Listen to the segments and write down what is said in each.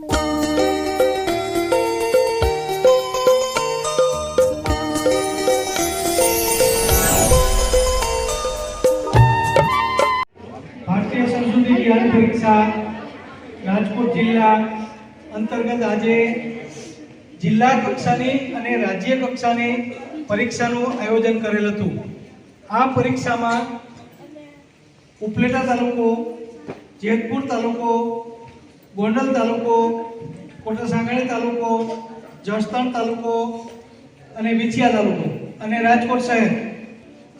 ભારતીય સંસ્કૃતિ જ્ઞાન પરીક્ષા રાજકોટ જિલ્લા અંતર્ગત આજે જિલ્લા કક્ષાની અને રાજ્ય કક્ષાની પરીક્ષાનું આયોજન કરેલ હતું. આ પરીક્ષામાં ઉપલેટા તાલુકો, જેતપુર તાલુકો ગોંડલ તાલુકો કોટાસાંગાણી તાલુકો, જસદણ તાલુકો અને વિછિયા તાલુકો અને રાજકોટ શહેર.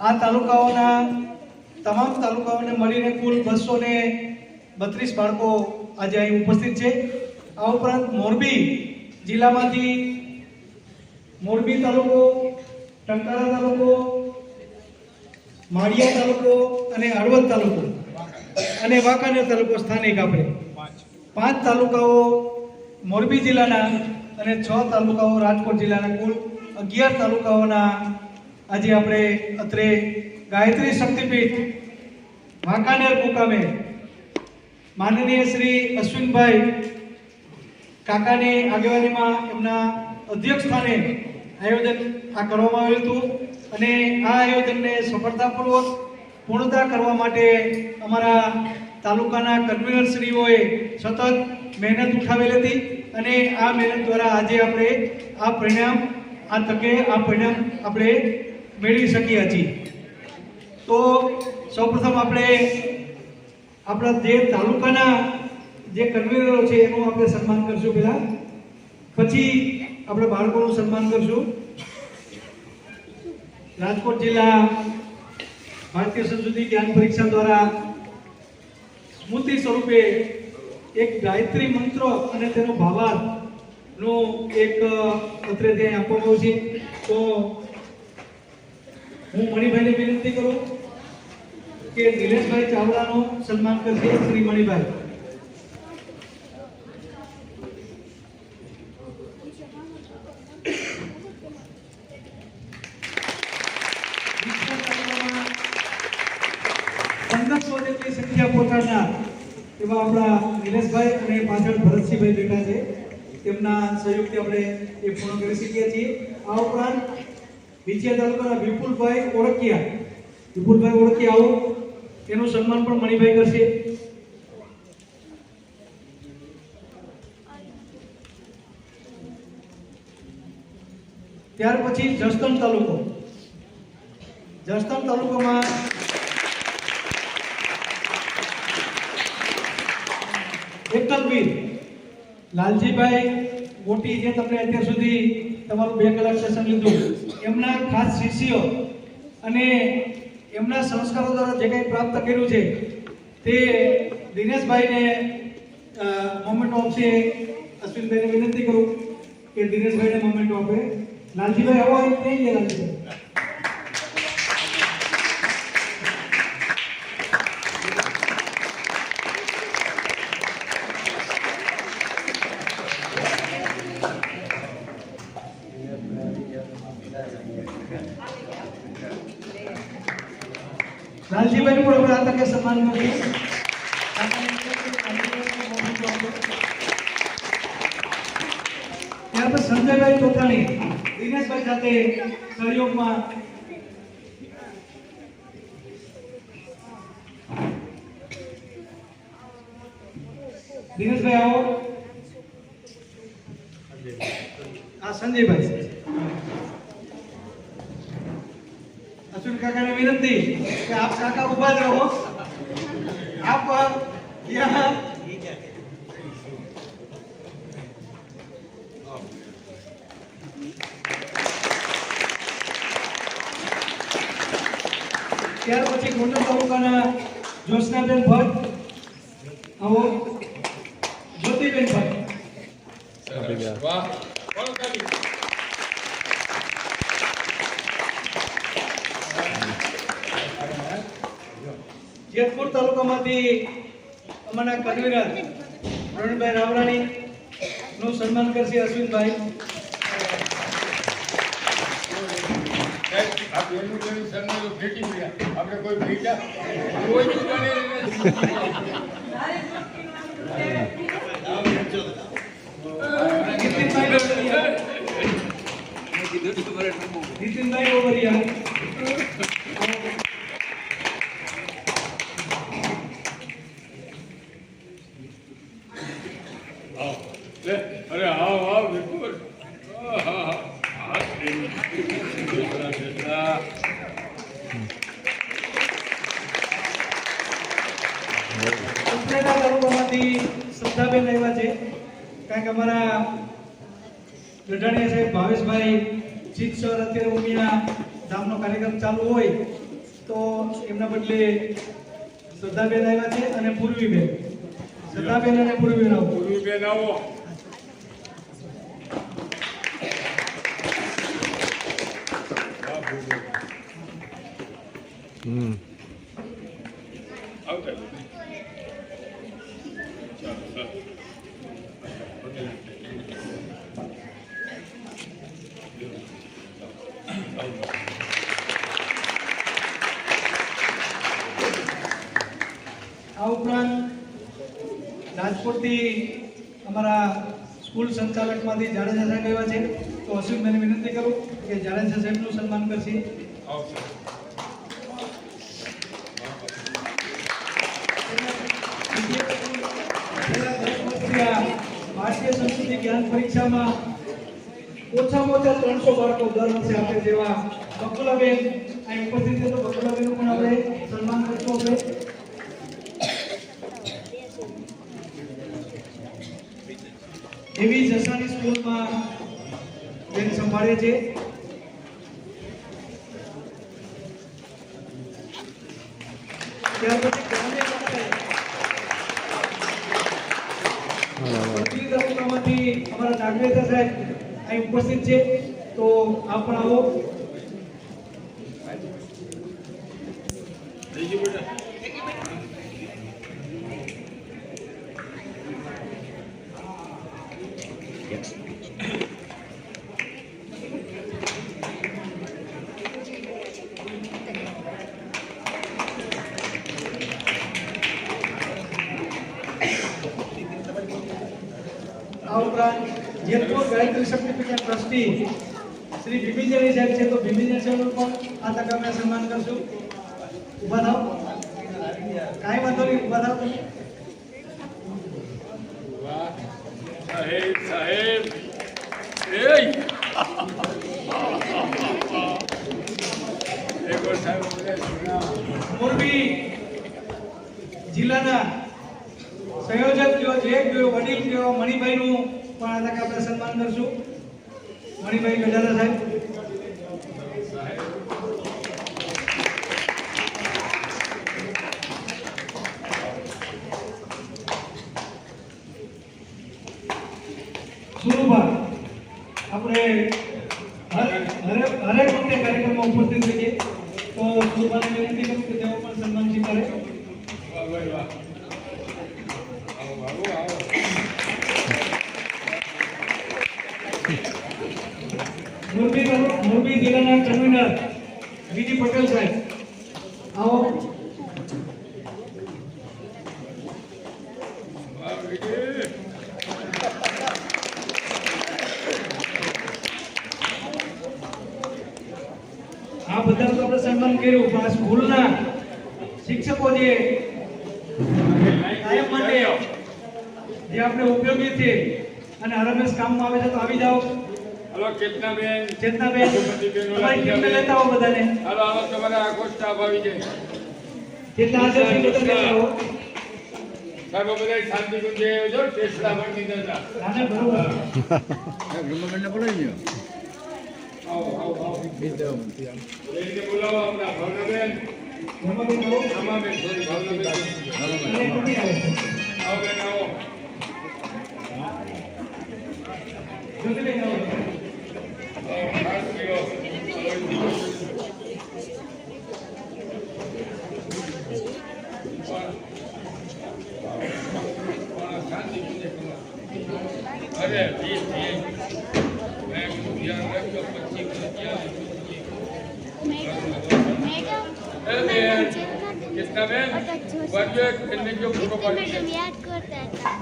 આ તાલુકાઓના તમામ તાલુકાઓને મળીને કુલ બસો ને બત્રીસ બાળકો આજે અહીં ઉપસ્થિત છે. આ ઉપરાંત મોરબી જિલ્લામાંથી મોરબી તાલુકો ટંકારા તાલુકો, માળિયા તાલુકો અને હળવદ તાલુકો અને વાંકાનેર તાલુકો સ્થાનિક આપણે. પાંચ તાલુકાઓ મોરબી જિલ્લાના અને છ તાલુકાઓ રાજકોટ જિલ્લાના કુલ અગિયાર તાલુકાઓના આજે આપણે અત્રે ગાયત્રી શક્તિપીઠ વાંકાનેર મુકામે માનનીય શ્રી અશ્વિનભાઈ કાકાની આગેવાનીમાં એમના અધ્યક્ષ સ્થાને આયોજન આ કરવામાં આવ્યું હતું અને આ આયોજનને સફળતાપૂર્વક પૂર્ણતા કરવા માટે અમારા તાલુકાના કન્વીનરશ્રીઓએ સતત મહેનત ઉઠાવેલી હતી અને આ મહેનત દ્વારા આજે આપણે આ પરિણામ, આ તકે આ પરિણામ આપણે મેળવી શકીએ છીએ. તો સૌપ્રથમ આપણે આપણા જે તાલુકાના જે કન્વીનરો છે એનું આપણે સન્માન કરશું પહેલાં. પછી આપણે બાળકોનું સન્માન કરશું. રાજકોટ જિલ્લા ભારતીય સંસ્કૃતિ જ્ઞાન પરીક્ષા દ્વારા સ્મૃતિ સ્વરૂપે એક ગાયત્રી મંત્ર અને તેનો ભાવાર્થનો એક પત્ર ત્યાં આપવામાં આવ્યું છે. તો હું મણિભાઈને વિનંતી કરું કે નિલેશભાઈ ચાવડાનું સન્માન કરશે શ્રી મણિભાઈ. પંદરસો જેટલી સંખ્યા પહોંચાડનાર એવા આપણા નિલેશભાઈ અને પાછળ ભરતસિંહભાઈ બેઠા છે. તેમના સહયોગથી આપણે એ પૂર્ણ કરી શકીએ છીએ. આ ઉપરાંત વિજય તાલુકાના વિપુલભાઈ ઓળખિયા. વિપુલભાઈ ઓળખિયા આવો. એનું સન્માન પણ મણિભાઈ કરશે. ત્યાર પછી જસદણ તાલુકો. જસદણ તાલુકામાં એકલવીર લાલજીભાઈ મોટી જે તમને અત્યાર સુધી તમારું બે કલાક સેશન લીધું. એમના ખાસ શિષ્યો અને એમના સંસ્કારો દ્વારા જે કંઈ પ્રાપ્ત કર્યું છે, તે દિનેશભાઈને મોમેન્ટ છે. અશ્વિનભાઈને વિનંતી કરું કે દિનેશભાઈને મોમેન્ટ આપે લાલજીભાઈ, આવો ક્યાં લાલજીભાઈ લાલજીભાઈનું પણ આપણે આ તકે સન્માન કરીએ ત્યાર પછી સંજયભાઈ ચોટાણી દિનેશભાઈ સાથે સહયોગમાં દિનેશભાઈ, આવો. આ સંજયભાઈ. અશ્વિન કાકાને વિનંતી કે આપ કાકા ઊભા રહો. આપ ત્યાર પછી ગોંડલ તાલુકાના જ્યોત્સનાબેન ભટ્ટ જેતપુર તાલુકામાંથી અમારા કન્વીનર પ્રવીણભાઈ રામરાણી નું સન્માન કરશે અશ્વિનભાઈ. આપણે કોઈ ભેટા? કોઈ નીતિનભાઈ ઓવરિયા ઉપલેટા તાલુકામાંથી શ્રદ્ધાબેન આવ્યા છે. કારણ કે અમારા ગઢાણીયા સાહેબ ભાવેશભાઈ જીત સર અત્યારે ઉમિયા ધામનો કાર્યક્રમ ચાલુ હોય તો એમના બદલે શ્રદ્ધાબેન આવ્યા છે અને પૂર્વીબેન. શ્રદ્ધાબેન અને પૂર્વીબેન આવો. પૂર્વીબેન આવો. વાહ, ભૂગોળ. આવતા રહો. ચાલો, ચાલો. આવજો. આ ઉપરાંત રાજકોટથી અમારા સ્કૂલ સંચાલકમાંથી જાડેજા સાહેબ આવ્યા છે. તો અશ્વિનભાઈને વિનંતી કરું કે જાડેજા સાહેબનું સન્માન કરશે. ભારતીય સંસ્કૃતિ જ્ઞાન પરીક્ષામાં ઓછામાં ઓછા ત્રણસો બાળકો દર વર્ષે આપણે જેવા બકુલાબેન અહીં ઉપસ્થિત છે તો બકુલાબેનનું પણ આપણે સન્માન કરશું આપણે. એવી જસાની સ્કૂલમાં બેન સંભાળે છે. ત્યાર પછી અમારા નાગરેજા સાહેબ અહીં ઉપસ્થિત છે. તો આપ આવો બીજું બેટા આ ઉપરાંત જેતપુર ગાયત્રી શક્તિપીઠના ટ્રસ્ટી શ્રી ભીમીજની સાહેબ છે તો ભીમીજન સાહેબનું પણ આ તકે અમે સન્માન કરશું ઊભા થાવ કાંઈ વાંધો નહીં ઊભા થાવ તમે વાહ સાહેબ સાહેબ એય એક વાર સાહેબ અમને સુના મોરબી જિલ્લાના સંયોજક કયો જે કયો વડીલ કયો મણિભાઈનું પણ આ તકે સન્માન કરશું. મણિભાઈ ગજારા સાહેબ સુરુભા આપણે હરે હરે હરેક વખતે કાર્યક્રમમાં ઉપસ્થિત રહીએ તો સુરુભાને વિનંતી કરું કે તેઓ પણ સન્માન સ્વીકારે વાહ ભાઈ વાહ આવો આવો આવો મોરબી મોરબી જિલ્લાના કન્વીનર વિજી પટેલ સાહેબ. આવો. આ બધા તો આપણે સન્માન કર્યું, પણ આ સ્કૂલના શિક્ષકો જે કાયમ આપણે ઉપયોગી છે અને હરમેશ કામમાં આવે છે, તો આવી જાઓ. હલો કેટલા બેન ચેતનાબેન તમારી ટીમને લેતા આવો બધાને. હાલો હાલો તમારે આખો સ્ટાફ આવી જાય. છે બધા લેતા આવો સાહેબ બધા શાંતિ કુંજે જો ટેસ્લા પણ દીધા હતા આને બરોબર. આવો આવો આવો બેનને બોલાવો આપણા ભાવનાબેન. જમાબેન આવો. રમાબેન સોરી ભાવનાબેન. તમે આવો? બેન આવો. જ્યોતિબેન આવો આવો, ખાસ કર્યો શાંતિ કુંજે અરે ઠીક મેં ધ્યાન રાખજો પછી વાંચો એક બેનને જો ફોટો પાડી દે. મેડમ યાદ કરતા હતા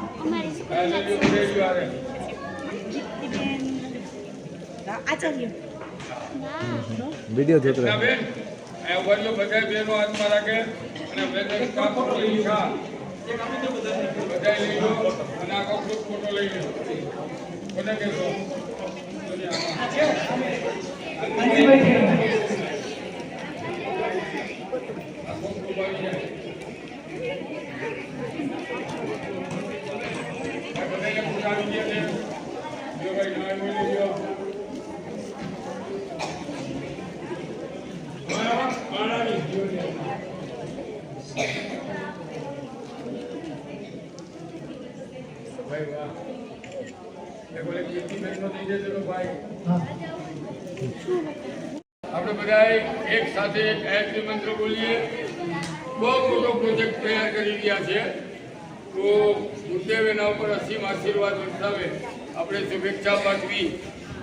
આચાર્ય ના વીડિયો જોતો ના બેન વડીલો બધા બેનો હાથમાં રાખે અને બેન કાપ લઈ ખા બધા લઈ લો અને આખો ગ્રુપ ફોટો લઈ લો કોને કહેશો? કાંતિભાઈ છે. આખો ગ્રુપ આવી જાય આ બધાને ફોટા આવી ગયા છે જો ભાઈ ના આવી લઈ લો ભાઈ વાહ એ બોલે કીર્તિબેનનો થઈ જશે તો ભાઈ હા. આપણે બધાએ એક સાથે ગાયત્રી મંત્ર બોલીએ. બહુ મોટો પ્રોજેક્ટ તૈયાર કરી રહ્યા છે. તો ગુરુદેવ એના ઉપર અસીમ આશીર્વાદ વરસાવે. આપણે શુભેચ્છા પાઠવી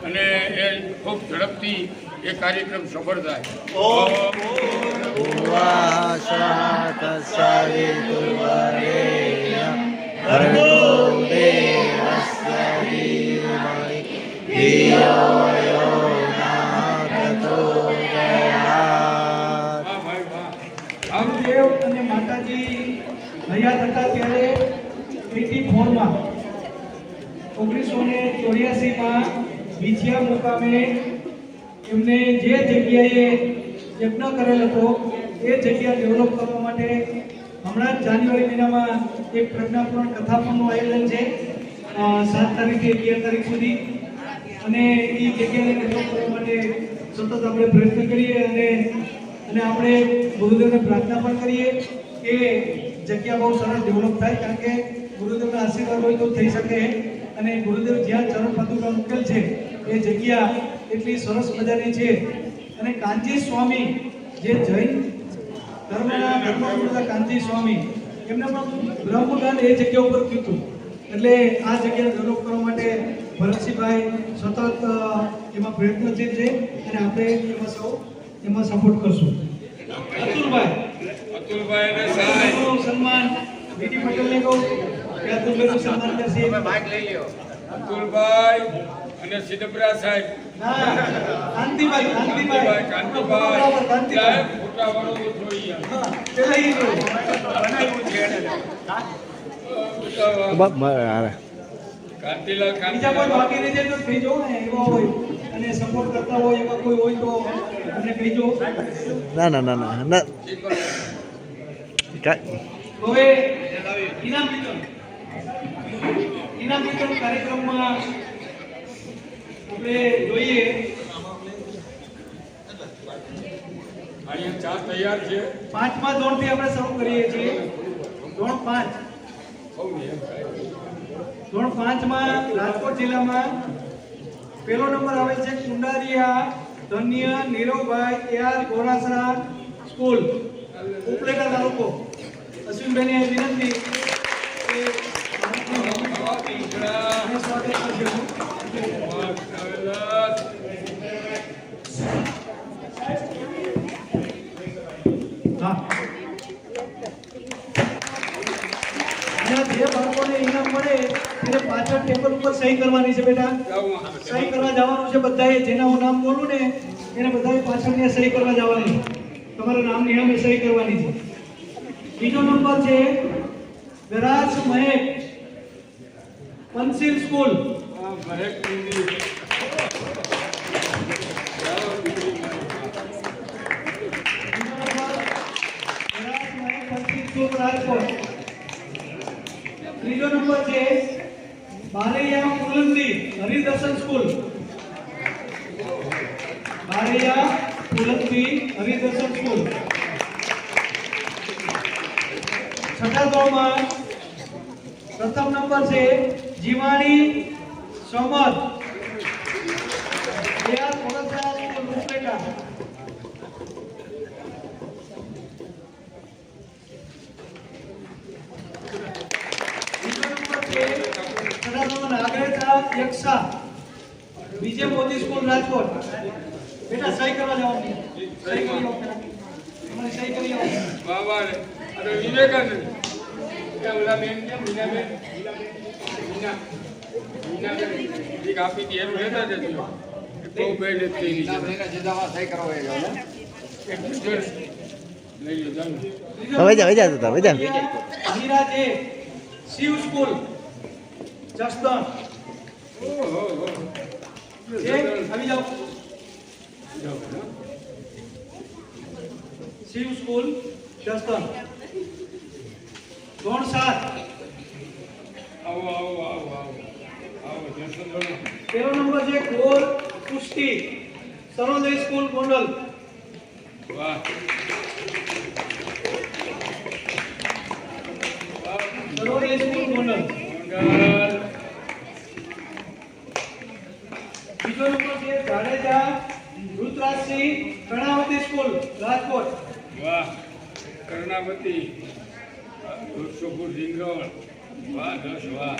અને એ ખૂબ ઝડપથી એ કાર્યક્રમ સફળ થાય ભર્ગો દેવસ્ય ધીમહિ ધિયો યો ન પ્રચોદયાત. વાહ ભાઈ વાહ આમ ગુરુદેવ અને માતાજી હયાત હતા ત્યારે એટી ફોરમાં ઓગણીસો ને ચોર્યાસીમાં વિછિયા મુકામે એમને જે જગ્યાએ યજ્ઞ કરેલ હતો, એ જગ્યા ડેવલપ કરવા માટે હમણાં જ જાન્યુઆરી મહિનામાં એક પ્રજ્ઞાપૂર્ણ કથાપનનું આયોજન છે સાત તારીખથી અગિયાર તારીખ સુધી. અને એ જગ્યાને ડેવલપ કરવા માટે સતત આપણે પ્રયત્ન કરીએ અને અને આપણે ગુરુદેવને પ્રાર્થના પણ કરીએ કે જગ્યા બહુ સરસ ડેવલપ થાય, કારણ કે ગુરુદેવના આશીર્વાદ હોય તો થઈ શકે. અને ગુરુદેવ જ્યાં ચરણ પાદુકા મૂકેલ છે, એ જગ્યા એટલી સરસ મજાની છે. અને કાંજી સ્વામી જે જૈન ધર્મના ધર્મગુરુના કાંજી સ્વામી એમને પણ બ્રહ્મગાન એ જગ્યા ઉપર કીધું. એટલે આ જગ્યાને ડેવલપ કરવા માટે ભરતસિંહભાઈ સતત એમાં પ્રયત્નશીલ છે અને આપણે એમાં સૌ એમાં સપોર્ટ કરશું. અતુલભાઈ. અતુલભાઈ સન્માન બીડી પટેલને કહું કે અતુલભાઈનું સન્માન કરશે. અતુલભાઈ. અને સિદ્ધપુરા સાહેબ. કાંતિભાઈ કાંતિભાઈ કાંતિભાઈ કાંતિભાઈ સાહેબ ફોટા વાળો જોઈએ છોડી ગયા હા પેલા ઈ જો. બ- બ- હાલે. કાંતિલાલ કાંતિલાલ. બાકી રહી જાય તો કહીજો ને એવા હોય અને સપોર્ટ કરતા હોય એવા કોઈ હોય તો કહીજો. ના ના ના ના ના. હવે ઇનામ વિતરણ. ઇનામ વિતરણ કાર્યક્રમમાં આપણે જોઈએ. અહીંયા ચાર તૈયાર છે. પાંચમા ધોરણથી આપણે શરૂ કરીએ છીએ. ધોરણ પાંચ. ધોરણ પાંચમાં રાજકોટ જિલ્લામાં પહેલો નંબર આવે છે કુંડારિયા ધન્ય નીરવભાઈ એઆર ગોરાસરા સ્કૂલ ઉપલેટા તાલુકો. અશ્વિનભાઈને વિનંતી. કે સ્વાગત કરજો. જે બાળકોને મળે એને પાછળ ટેબલ ઉપર સહી કરવાની છે, બેટા. સહી કરવા જવાનું છે બધાએ, જેના હું નામ બોલું ને, એને બધાએ પાછળ સહી કરવા જવાનું. તમારા નામની સામે સહી કરવાની છે. બીજો નંબર છે ગરાજ મહેક, પંસિલ સ્કૂલ. ત્રીજો નંબર છે બારૈયા ફુલંદી હરિદર્શન સ્કૂલ. બારૈયા ફુલંદી હરિદર્શન સ્કૂલ. છઠ્ઠા ધોરણમાં પ્રથમ નંબર છે જીવાણી નંબર છે છઠ્ઠા ધોરણમાં નાગરેતા યક્ષા બીજે મોદી સ્કૂલ રાજકોટ. બેટા, સહી કરવા જવાની સહી કરી આવો સહી કરી વાહ વાહ અરે વિવેકાનંદ. ઓલા બેન છે મીનાબેન મીના. મીનાબેન એક આપી હતી એનું લેતા જજો બહુ જ થઈ. ત્રીજો હવે જા, જા, જા. હીરા શિવ સ્કૂલ જસદણ. ઓહો, આવી જાઓ. જાઓ, શિવ સ્કૂલ જસદણ. ધોરણ સાત આવો આવો આવો આવો. તેરો નંબર છે કોર પુષ્ટિ. સરોદય સ્કૂલ ગોંડલ. વાહ સ્કૂલ ગોંડલ. બીજો નંબર છે જાડેજા રુદ્રાજસિંહ કર્ણાવતી સ્કૂલ, રાજકોટ. વાહ. કર્ણાવતી. દોઢસો ફૂટ વાહ, દસ વાહ.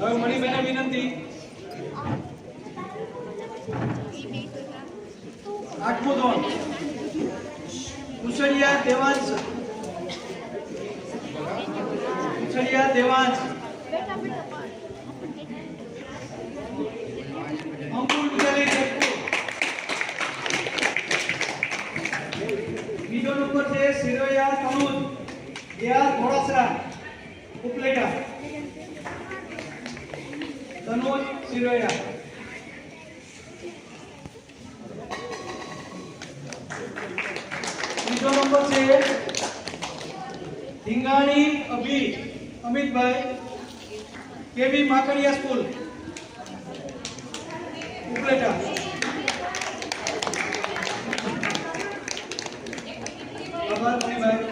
હવે મણિબેન વિનંતી. આઠમું ધોરણ. કુશળિયા દેવાંશ. કુશળિયા દેવાંશ અંકુર વિદ્યાલય જેતપુર બીજો નંબર છે સિરોયા તનુજ ગયા ઘોડાસરા ઉપલેટા તનુજ બીજો નંબર છે ધીંગાણી અભી અમિતભાઈ કેવી માકડિયા સ્કૂલ ઉપલેટા આભાર મણિભાઈ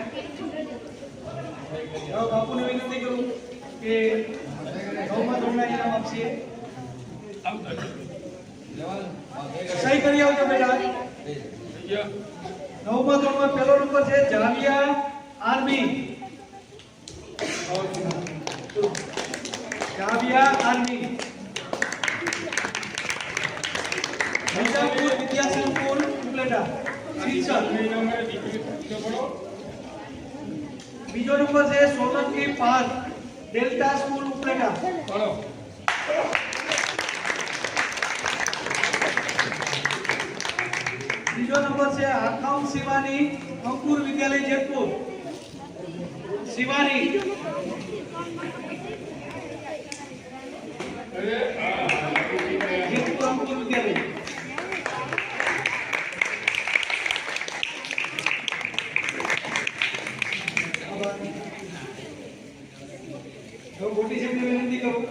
હવે બાપુને વિનંતી કરું કે નવમા ધોરણના ઇનામ આપશે સહી કરી આવજો બેટા થઈ ગયા? નવમા ધોરણમાં પહેલો નંબર છે જાવિયા આર્મી જાવિયા આર્મી મિર્ઝાપુર વિદ્યા સંકુલ બીજો નંબર છે Solanki park delta school Upleta. બીજો નંબર છે આખાઉ શિવાની અંકુર વિદ્યાલય જેતપુર. શિવાની. અરે, આ, જેતપુર અંકુર વિદ્યાલય હવે મોટી સાહેબને વિનંતી કરું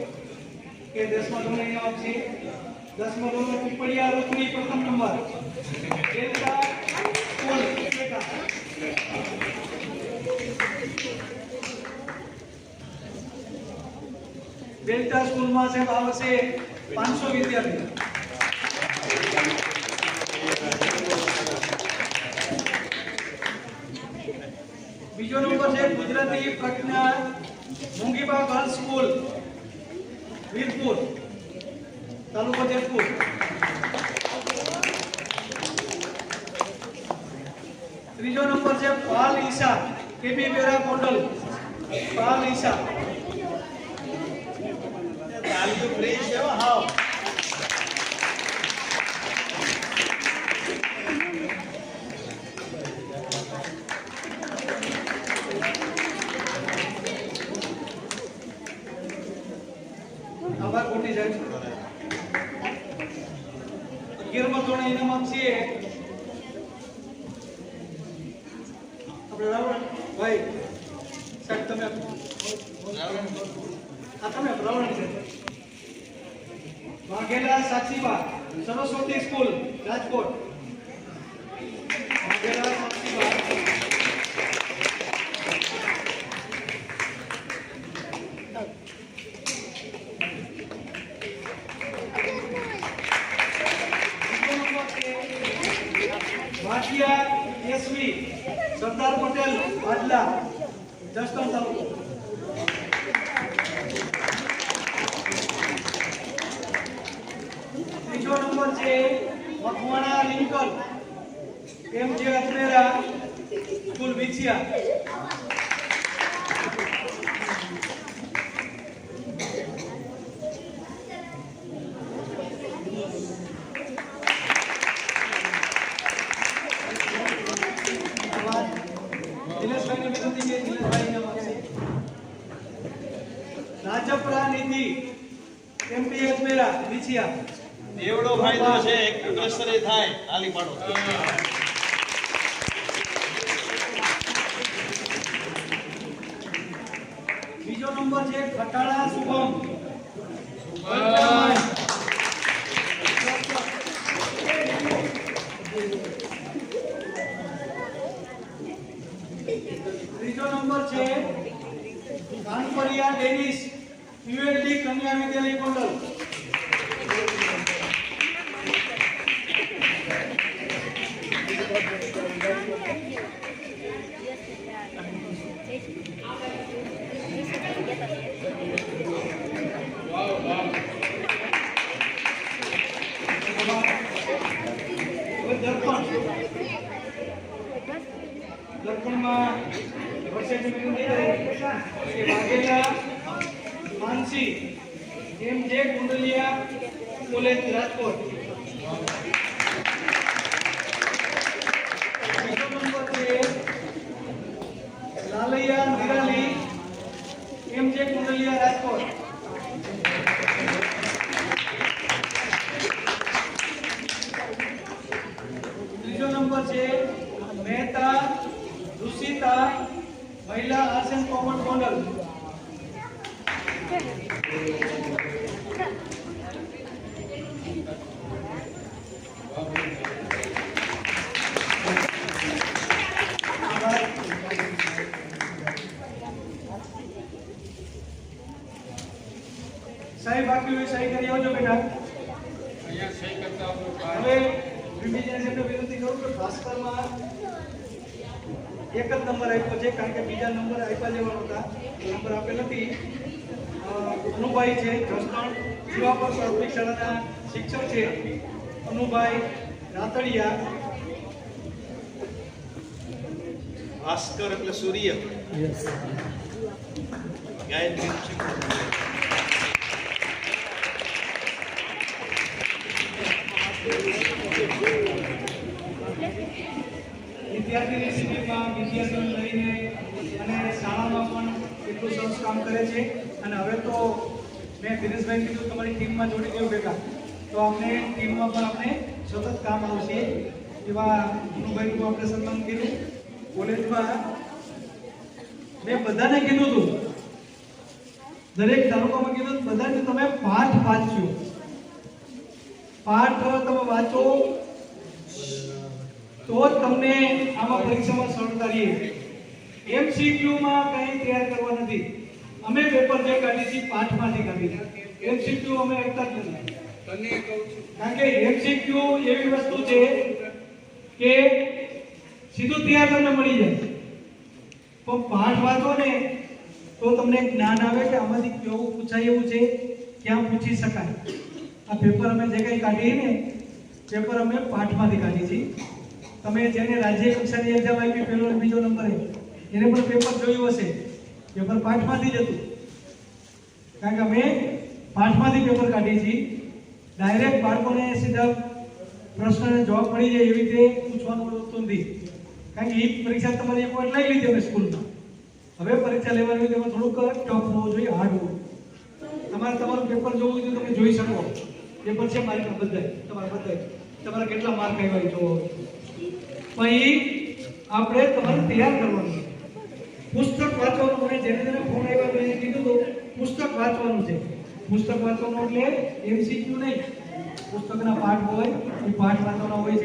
કે દસમા ધોરણે ઇનામ છે. દસમા ધોરણ પીપળિયા રોકડી પ્રથમ number. Delta school Upleta delta સ્કૂલમાં સાહેબ આ વર્ષે પાંચસો વિદ્યાર્થીઓ બીજો નંબર છે ગુજરાતી પ્રજ્ઞા મુંગીબા ગર્લ્સ સ્કૂલ વીરપુર તાલુકો જેતપુર ત્રીજો નંબર છે પાલ ઈશા કેબી બેરા કોંડલ પાલ ઈશા તાલીઓ ફ્રી છે હો, હાવ આભાર ખોટી જાય છે. આપશે આપણે રાવણ, ભાઈ, સાહેબ, તમે. આ તમે રાવણ સાહેબ વાઘેલા સાક્ષીબા સરસ્વતી સ્કૂલ, રાજકોટ. જસદણ તાલુકો ત્રીજો નંબર છે મકવાણા લિંકન એમ જે અજમેરા સ્કૂલ વિછિયા દિનેશભાઈને વિનંતી છે દિનેશભાઈને મળશે રાજપરા નિધિ એમપી અજમેરા વિછિયા એવડો ફાયદો છે એક અગ્રસરે થાય આલી પાડો બીજો નંબર છે ખટાળા શુભમ. ત્રીજો નંબર છે કાનપરિયા ડેનિસ યુએલડી કન્યા વિદ્યાલય ગોંડલ હવે દર્પણ દર્પણમાં વર્ષેથી વિનંતી કરી કે વાઘેલા માનસી એમ જે કુંડલિયા કોલેજ રાજકોટ બીજો નંબર છે લાલૈયા નિરાલી એમ જે કુંડલિયા રાજકોટ ત્રીજો નંબર છે મહેતા રુષિતા મહિલા આર્ટ્સ એન્ડ કોમર્સ ગોંડલ સાહેબ બાકી હોય સહી કરી આવજો બેટા. અહીંયા સહી કરતા આપણું હવે રિવિઝન સાહેબને વિનંતી કરું કે ભાસ્કરમાં એક જ નંબર આપ્યો છે કારણ કે બીજા નંબર આપ્યા લેવાનો હતા. નંબર આપેલ નથી. અનુભાઈ છે જસદણ જીવાપર પ્રાથમિક શાળાના શિક્ષક છે. અનુભાઈ રાતડિયા. ભાસ્કર એટલે સૂર્ય. ગાયત્રી વિદ્યાર્થીની શિબિરમાં વિદ્યાર્થીઓને લઈને અને શાળામાં પણ એટલું સરસ કામ કરે છે. અને હવે તો મેં દિનેશભાઈ કીધું તમારી ટીમમાં જોડી દેવું ભેગા? તો અમને ટીમમાં પણ આપણે સતત કામ આવશે એવા અનુભાઈનું આપણે સન્માન કર્યું કોલેજમાં મેં બધાને કીધું હતું દરેક તાલુકામાં કીધું, બધાને તમે પાઠ વાંચજો પાઠ તમે વાંચો. તો જ તમને આમાં પરીક્ષામાં સરળતા રહે MCQ માં કંઈ તૈયાર કરવા નથી. અમે પેપર જે કાઢી છે પાઠમાંથી કાઢી છે એમસીક્યુ અમે એકતા જ નથી. તને કહું છું. કારણ કે એમસીક્યુ એવી વસ્તુ છે કે સીધું તૈયાર તમને મળી જાય. પણ પાઠ વાંચો ને તો તમને જ્ઞાન આવે કે આમાંથી કેવું પૂછાય એવું છે? ક્યાં પૂછી શકાય? આ પેપર અમે જે કંઈ કાઢીએ ને પેપર અમે પાઠમાંથી કાઢી છીએ. તમે જેને રાજ્ય કક્ષાની એક્ઝામ આપી પહેલો બીજો નંબર, એને પણ પેપર જોયું હશે. પેપર પાઠમાંથી જ હતું. કારણ કે અમે પાઠમાંથી પેપર કાઢીએ છીએ. ડાયરેક્ટ બાળકોને સીધા પ્રશ્નને જવાબ મળી જાય એવી રીતે પૂછવાનું હોતું નથી. કારણ કે એ પરીક્ષા તમારી એક વાર લઈ લીધી અમે સ્કૂલમાં. હવે પરીક્ષા લેવાની તેમાં થોડુંક ટફ હોવું જોઈએ હાર્ડ હોવું તમારે તમારું પેપર જોવું તો તમે જોઈ શકો. પેપર છે મારી પાસે બધા તમારા બધાય તમારા કેટલા માર્ક આવ્યા જોવો. પણ આપણે તમારે તૈયાર કરવાનું છે. પુસ્તક વાંચવાનું મને જેને જેને ફોન આવ્યો તો કીધું તો પુસ્તક વાંચવાનું છે. પુસ્તક વાંચવાનું એટલે એમસીક્યુ નહીં. પુસ્તકના પાઠ હોય, એ પાઠ વાંચવાના હોય